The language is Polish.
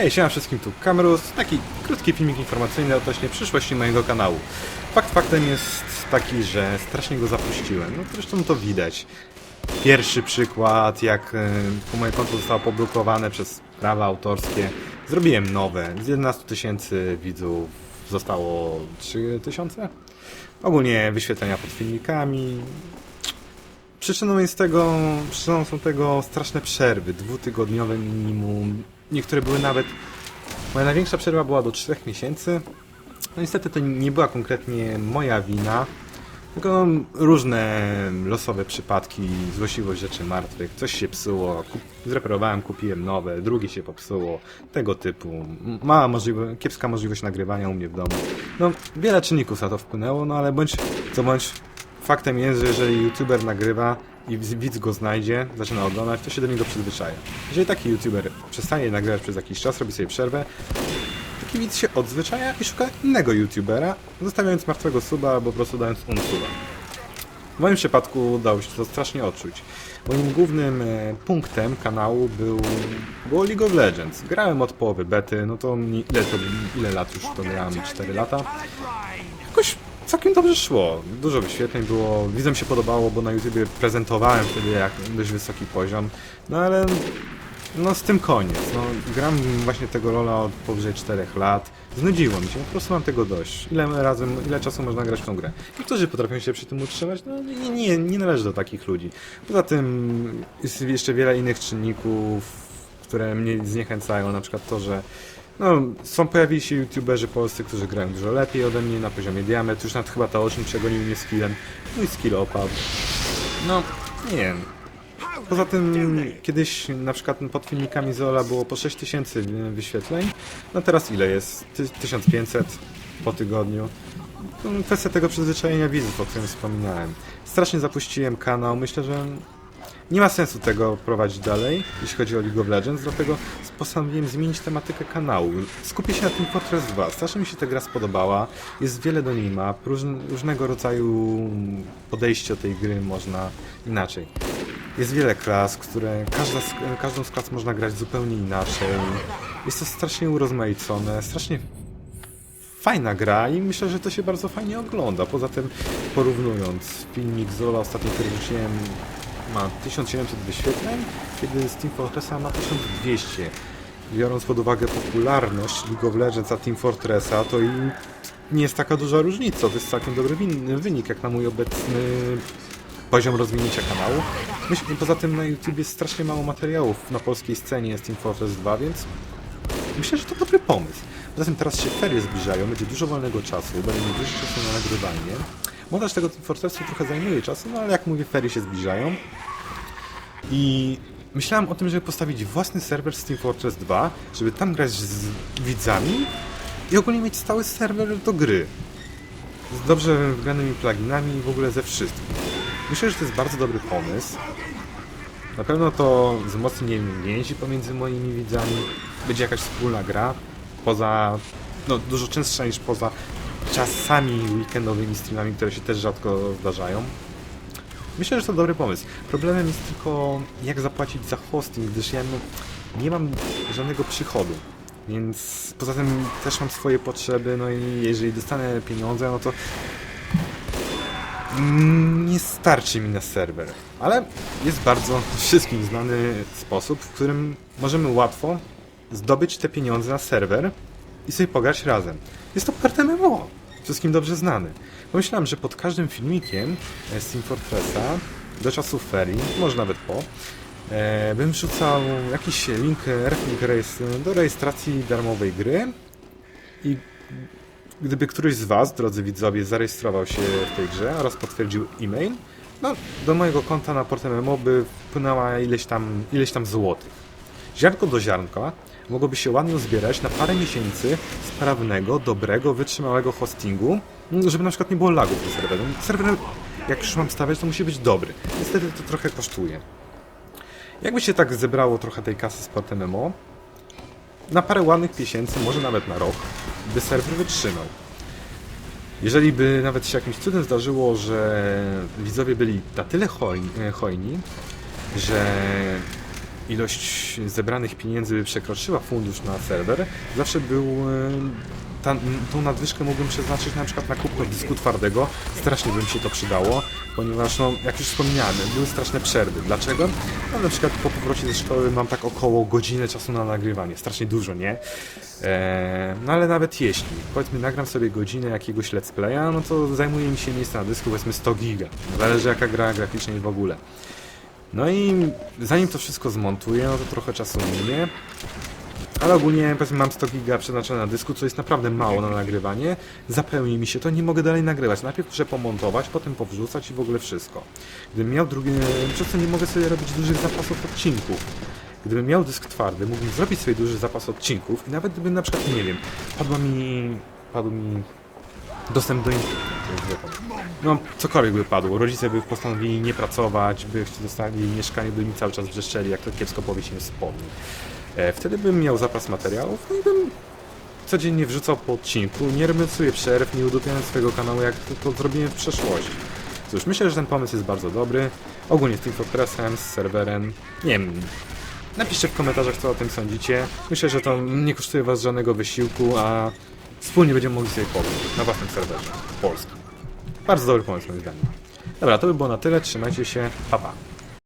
Hej, siema wszystkim, tu Kamerus. Taki krótki filmik informacyjny odnośnie przyszłości mojego kanału. Fakt faktem jest taki, że strasznie go zapuściłem. No zresztą to widać. Pierwszy przykład, jak e, moje konto zostało poblokowane przez prawa autorskie. Zrobiłem nowe. Z 11 tysięcy widzów zostało 3 tysiące. Ogólnie wyświetlenia pod filmikami. Przyczyną jest tego, przyczyną są tego straszne przerwy, dwutygodniowe minimum. Niektóre były nawet. Moja największa przerwa była do 3 miesięcy. No niestety to nie była konkretnie moja wina, tylko różne losowe przypadki, złośliwość rzeczy martwych, coś się psuło, kup, zreperowałem, kupiłem nowe, drugie się popsuło, tego typu. Mała kiepska możliwość nagrywania u mnie w domu. No, wiele czynników na to wpłynęło, no ale bądź co bądź faktem jest, że jeżeli youtuber nagrywa i widz go znajdzie, zaczyna oglądać, to się do niego przyzwyczaja. Jeżeli taki youtuber przestanie nagrywać przez jakiś czas, robi sobie przerwę, taki widz się odzwyczaja i szuka innego youtubera, zostawiając martwego suba albo po prostu dając unsuba. W moim przypadku dało się to strasznie odczuć. Moim głównym e, punktem kanału był, było League of Legends. Grałem od połowy bety, no to ile, to, ile lat już to grałem? 4 lata. Całkiem dobrze szło. Dużo wyświetleń było, widzom się podobało, bo na YouTubie prezentowałem wtedy jak dość wysoki poziom. No ale no z tym koniec. No, gram właśnie tego rola od powyżej 4 lat. Znudziło mi się, po prostu mam tego dość. Ile razy, ile czasu można grać w tą grę? Niektórzy potrafią się przy tym utrzymać, no nie, nie, nie należy do takich ludzi. Poza tym jest jeszcze wiele innych czynników, które mnie zniechęcają, na przykład to, że no, są pojawili się youtuberzy polscy, którzy grają dużo lepiej ode mnie na poziomie diament, już nawet chyba Taoczyn przegonił mnie skillem, mój skill opadł. No, nie wiem. Poza tym kiedyś na przykład pod filmikami Zola było po 6000 wyświetleń, no teraz ile jest? Ty- 1500 po tygodniu. No, Kwestia tego przyzwyczajenia widzów, o którym wspominałem. Strasznie zapuściłem kanał, myślę, że nie ma sensu tego prowadzić dalej, jeśli chodzi o League of Legends, dlatego postanowiłem zmienić tematykę kanału. Skupię się na Team Fortress 2. Strasznie mi się ta gra spodobała, jest wiele do niej map, różn różnego rodzaju podejście do tej gry można inaczej. Jest wiele klas, które każda każdą z klas można grać zupełnie inaczej. Jest to strasznie urozmaicone, strasznie fajna gra i myślę, że to się bardzo fajnie ogląda. Poza tym porównując filmik z Lola ostatnio, który wrzuciłem ma 1700 wyświetleń, kiedy z Team Fortressa ma 1200. Biorąc pod uwagę popularność League of Legends a Team Fortressa, to i nie jest taka duża różnica. To jest całkiem dobry wynik, jak na mój obecny poziom rozwinięcia kanału. Myślę, poza tym na YouTube jest strasznie mało materiałów na polskiej scenie z Team Fortress 2, więc myślę, że to dobry pomysł. Poza tym teraz się ferie zbliżają, będzie dużo wolnego czasu, będę miał dużo czasu na nagrywanie. Montaż tego Team Fortressu trochę zajmuje czasu, no ale jak mówię, ferie się zbliżają. I myślałem o tym, żeby postawić własny serwer z Team Fortress 2, żeby tam grać z widzami i ogólnie mieć stały serwer do gry. Z dobrze wygranymi pluginami i w ogóle ze wszystkim. Myślę, że to jest bardzo dobry pomysł. Na pewno to wzmocni więzi pomiędzy moimi widzami. Będzie jakaś wspólna gra. Poza. No, dużo częstsza niż poza czasami weekendowymi streamami, które się też rzadko zdarzają. Myślę, że to dobry pomysł. Problemem jest tylko jak zapłacić za hosting, gdyż ja no, nie mam żadnego przychodu. Więc poza tym też mam swoje potrzeby, no i jeżeli dostanę pieniądze, no to nie starczy mi na serwer. Ale jest bardzo wszystkim znany sposób, w którym możemy łatwo zdobyć te pieniądze na serwer i sobie pograć razem. Jest to part MMO. Wszystkim dobrze znany. Pomyślałem, że pod każdym filmikiem e, z Team Fortressa do czasów ferii, może nawet po, e, bym wrzucał jakiś link, reflink do rejestracji darmowej gry i Gdyby któryś z Was, drodzy widzowie, zarejestrował się w tej grze oraz potwierdził e-mail, no, do mojego konta na port MMO by wpłynęła ileś tam, ileś tam złotych. Ziarnko do ziarnka mogłoby się ładnie zbierać na parę miesięcy sprawnego, dobrego, wytrzymałego hostingu, żeby na przykład nie było lagów na serwerze. Serwer, jak już mam stawiać, to musi być dobry. Niestety to trochę kosztuje. Jakby się tak zebrało trochę tej kasy z port MMO, na parę ładnych miesięcy, może nawet na rok, by serwer wytrzymał. Jeżeli by nawet się jakimś cudem zdarzyło, że widzowie byli na tyle hojni, e, hojni że ilość zebranych pieniędzy przekroczyła fundusz na serwer, zawsze był e, ta, tą nadwyżkę mógłbym przeznaczyć na przykład na kupno dysku twardego. Strasznie by mi się to przydało, ponieważ, no, jak już wspomniałem, były straszne przerwy. Dlaczego? No, na przykład po powrocie ze szkoły mam tak około godzinę czasu na nagrywanie. Strasznie dużo, nie? Eee, no ale nawet jeśli, powiedzmy, nagram sobie godzinę jakiegoś let's playa, no to zajmuje mi się miejsce na dysku, powiedzmy 100 giga. Zależy jaka gra graficznie i w ogóle. No i zanim to wszystko zmontuję, no to trochę czasu minie. Ale ogólnie powiedzmy mam 100 giga przeznaczone na dysku, co jest naprawdę mało na nagrywanie. Zapełni mi się to, nie mogę dalej nagrywać. Najpierw muszę pomontować, potem powrzucać i w ogóle wszystko. Gdybym miał drugie... Przez co nie mogę sobie robić dużych zapasów odcinków. Gdybym miał dysk twardy, mógłbym zrobić sobie duży zapas odcinków i nawet gdybym na przykład, nie wiem, padła mi... padł mi dostęp do internetu. No, cokolwiek by padło. Rodzice by postanowili nie pracować, by dostali mieszkanie, by mi cały czas wrzeszczeli, jak to kiepsko powie się wspomni. E, wtedy bym miał zapas materiałów no i bym codziennie wrzucał po odcinku, nie sobie przerw, nie udupiając swojego kanału, jak to, to zrobiłem w przeszłości. Cóż, myślę, że ten pomysł jest bardzo dobry. Ogólnie z Team Fortressem, z serwerem, nie wiem, napiszcie w komentarzach, co o tym sądzicie. Myślę, że to nie kosztuje was żadnego wysiłku, a wspólnie będziemy mogli sobie pograć na własnym serwerze, polskim. Bardzo dobry pomysł moim zdaniem. Dobra, to by było na tyle, trzymajcie się, pa pa.